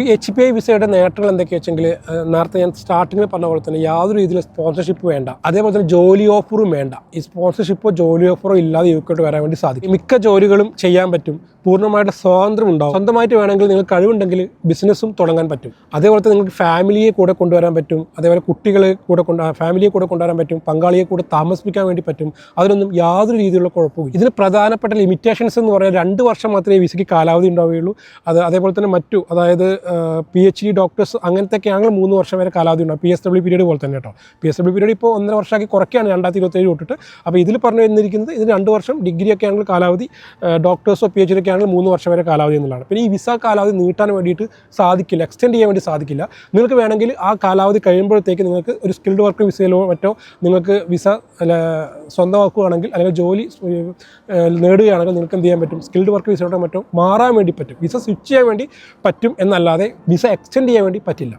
ഇപ്പോൾ H P I വിസയുടെ നേട്ടങ്ങൾ എന്തൊക്കെയാ വെച്ചെങ്കിൽ നേരത്തെ ഞാൻ സ്റ്റാർട്ടിങ്ങിൽ പറഞ്ഞ പോലെ തന്നെ യാതൊരു രീതിയിലും സ്പോൺസർഷിപ്പ് വേണ്ട. അതേപോലെ തന്നെ ജോലി ഓഫറും വേണ്ട. ഈ സ്പോൺസർഷിപ്പോ ജോലി ഓഫറോ ഇല്ലാതെ യുക്കോട്ട് വരാൻ വേണ്ടി സാധിക്കും. മിക്ക ജോലികളും ചെയ്യാൻ പറ്റും. പൂർണമായിട്ട് സ്വാതന്ത്ര്യം ഉണ്ടാവും. സ്വന്തമായിട്ട് വേണമെങ്കിൽ നിങ്ങൾക്ക് കഴിവുണ്ടെങ്കിൽ ബിസിനസ്സും തുടങ്ങാൻ പറ്റും. അതേപോലെ തന്നെ നിങ്ങൾക്ക് ഫാമിലിയെ കൂടെ കൊണ്ടുവരാൻ പറ്റും. അതേപോലെ കുട്ടികളെ കൂടെ കൊണ്ട് ഫാമിലിയെ കൂടെ കൊണ്ടുവരാൻ പറ്റും. പങ്കാളിയെ കൂടെ താമസിപ്പിക്കാൻ വേണ്ടി പറ്റും. അതിനൊന്നും യാതൊരു രീതിയിലുള്ള കുഴപ്പമില്ല ഇതിന് പ്രധാനപ്പെട്ട ലിമിറ്റേഷൻസ് എന്ന് പറഞ്ഞാൽ രണ്ട് വർഷം മാത്രമേ വിസയ്ക്ക് കാലാവധി ഉണ്ടാവുകയുള്ളൂ. അത് അതേപോലെ തന്നെ മറ്റു അതായത് പി എച്ച് ഡി ഡോക്ടേഴ്സ് അങ്ങനത്തെയൊക്കെ ആണെങ്കിൽ മൂന്ന് വർഷം വരെ കാലാവധി ഉണ്ടാവും പി എസ് ഡബ്ല്യു പീരീഡ് പോലെ തന്നെ കേട്ടോ. പി എസ് ഡബ്ല്യു പീരീഡ് ഇപ്പോൾ ഒന്നര വർഷമാക്കി കുറയ്ക്കുകയാണ് രണ്ടായിരത്തി ഇരുപത്തേഴ് തൊട്ടിട്ട്. അപ്പോൾ ഇതിൽ പറഞ്ഞു വന്നിരിക്കുന്നത് ഇത് രണ്ട് വർഷം ഡിഗ്രിയൊക്കെ ആണെങ്കിൽ കാലാവധി ഡോക്ടേഴ്സോ പി എച്ച് ഡി ഒക്കെ ആണെങ്കിൽ മൂന്ന് വർഷം വരെ കാലാവധി എന്നുള്ളതാണ്. പിന്നെ ഈ വിസ കാലാവധി നീട്ടാൻ വേണ്ടിയിട്ട് സാധിക്കില്ല എക്സ്റ്റെൻഡ് ചെയ്യാൻ വേണ്ടി സാധിക്കില്ല. നിങ്ങൾക്ക് വേണമെങ്കിൽ ആ കാലാവധി കഴിയുമ്പോഴത്തേക്ക് നിങ്ങൾക്ക് ഒരു സ്കിൽഡ് വർക്ക് വിസയിലോ മറ്റോ നിങ്ങൾക്ക് വിസ സ്വന്തമാക്കുകയാണെങ്കിൽ അല്ലെങ്കിൽ ജോലി നേടുകയാണെങ്കിൽ നിങ്ങൾക്ക് എന്ത് ചെയ്യാൻ പറ്റും? സ്കിൽഡ് വർക്ക് വിസയിലോട്ടോ മറ്റോ മാറാൻ വേണ്ടി പറ്റും. വിസ സ്വിച്ച് ചെയ്യാൻ വേണ്ടി പറ്റും എന്നല്ലാതെ വിസ എക്സ്റ്റെൻഡ് ചെയ്യാൻ വേണ്ടി പറ്റില്ല.